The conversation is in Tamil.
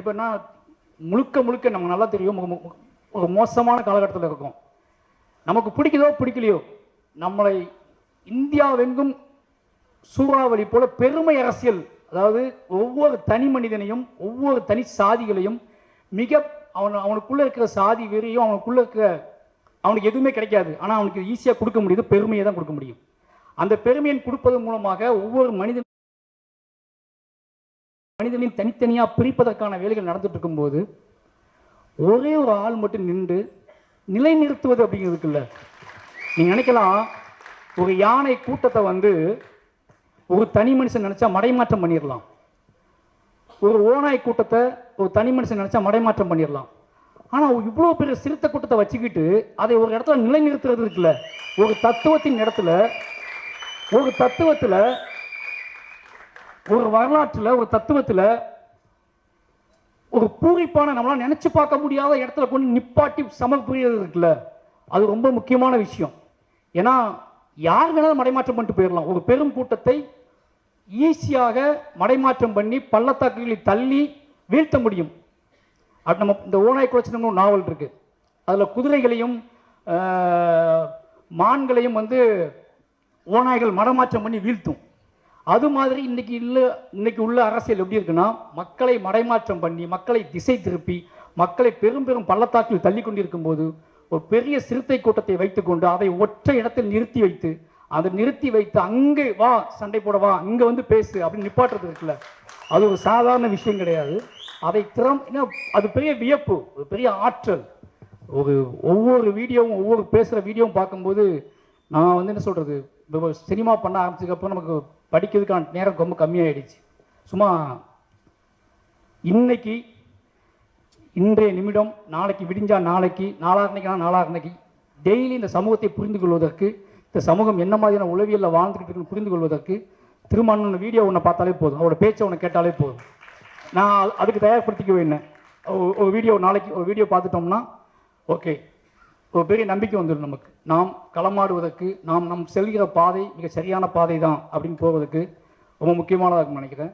இப்போ இப்போ நான் முழுக்க முழுக்க நமக்கு நல்லா தெரியும் ஒரு மோசமான காலகட்டத்தில் இருக்கும். நமக்கு பிடிக்குதோ பிடிக்கலையோ நம்மளை இந்தியாவெங்கும் சூறாவளி போல பெருமை அரசியல் அதாவது ஒவ்வொரு தனி மனிதனையும் ஒவ்வொரு தனி சாதிகளையும் மிக அவன் அவனுக்குள்ள இருக்கிற சாதி வெறியும் அவனுக்குள்ள இருக்கிற அவனுக்கு எதுவுமே கிடைக்காது. ஆனால் அவனுக்கு ஈஸியாக கொடுக்க முடியுது பெருமையை தான் கொடுக்க முடியும். அந்த பெருமையை கொடுப்பதன் மூலமாக ஒவ்வொரு மனிதன் மனிதனையும் தனித்தனியாக பிரிப்பதற்கான வேலைகள் நடந்துட்டு இருக்கும்போது ஒரே ஒரு ஆள் மட்டும் நின்று நிலைநிறுத்துவது அப்படிங்கிறதுக்குல்ல நீங்க நினைக்கலாம் ஒரு யானை கூட்டத்தை வந்து ஒரு தனி மனுஷன் நினச்சா மடைமாற்றம் பண்ணிடலாம் ஒரு ஓநாய் கூட்டத்தை ஒரு தனி மனுஷன் நினச்சா மடைமாற்றம் பண்ணிடலாம் ஆனால் இவ்வளோ பெரிய சிறுத்தை கூட்டத்தை வச்சுக்கிட்டு அதை ஒரு இடத்துல நிலைநிறுத்துறது இருக்குல்ல? ஒரு தத்துவத்தின் இடத்துல ஒரு தத்துவத்தில் ஒரு வரலாற்றில் ஒரு தத்துவத்தில் ஒரு பூரிப்பான நம்மளால் நினச்சி பார்க்க முடியாத இடத்துல கொண்டு நிப்பாட்டி சமர்ப்பிக்கிறது இருக்குல்ல? அது ரொம்ப முக்கியமான விஷயம். ஏன்னா யார் வேணாலும் மடைமாற்றம் பண்ணிட்டு போயிடலாம் ஒரு பெரும் கூட்டத்தை ஈஸியாக மடைமாற்றம் பண்ணி பள்ளத்தாக்குகளை தள்ளி வீழ்த்த முடியும். அது நம்ம இந்த ஓனாய் குலச்சினம்னு ஒரு நாவல் இருக்குது அதில் குதிரைகளையும் மான்களையும் வந்து ஓநாய்கள் மடமாற்றம் பண்ணி வீழ்த்தும். அது மாதிரி இன்னைக்கு இல்லை இன்னைக்கு உள்ள அரசியல் எப்படி இருக்குன்னா மக்களை மடைமாற்றம் பண்ணி மக்களை திசை திருப்பி மக்களை பெரும் பெரும் பள்ளத்தாக்கில் தள்ளி கொண்டிருக்கும் போது ஒரு பெரிய சிறுத்தை கூட்டத்தை வைத்துக்கொண்டு அதை ஒற்றை இடத்தில் நிறுத்தி வைத்து அதை நிறுத்தி வைத்து அங்கே வா சண்டை போட வா இங்கே வந்து பேசு அப்படின்னு நிப்பாட்டுறது இருக்குல்ல. அது ஒரு சாதாரண விஷயம் கிடையாது. அதை திறம் ஏன்னா அது பெரிய வியப்பு ஒரு பெரிய ஆற்றல். ஒரு ஒவ்வொரு வீடியோவும் ஒவ்வொரு பேசுகிற வீடியோவும் பார்க்கும்போது நான் வந்து என்ன சொல்கிறது சினிமா பண்ண ஆரம்பிச்சதுக்கப்புறம் நமக்கு படிக்கிறதுக்கான நேரம் ரொம்ப கம்மியாயிடுச்சு. சும்மா இன்னைக்கு இன்றைய நிமிடம் நாளைக்கு விடிஞ்சா நாளைக்கு நாளாக நாளாக டெய்லி இந்த சமூகத்தை புரிந்து கொள்வதற்கு இந்த சமூகம் என்ன மாதிரியான உளவியலில் வாழ்ந்துக்கிட்டு இருக்குன்னு புரிந்து கொள்வதற்கு திருமணம் வீடியோ ஒன்று பார்த்தாலே போதும். அவரோட பேச்சை ஒன்று கேட்டாலே போதும். நான் அதுக்கு தயார்படுத்திக்க வேணும் ஒரு வீடியோ நாளைக்கு ஒரு வீடியோ பார்த்துட்டோம்னா ஓகே ஒரு பெரிய நம்பிக்கை வந்துடும் நமக்கு. நாம் களமாடுவதற்கு நாம் நம் செல்கிற பாதை மிக சரியான பாதை தான் அப்படின்னு போவதற்கு ரொம்ப முக்கியமானதாக இருக்கும்னு நினைக்கிறேன்.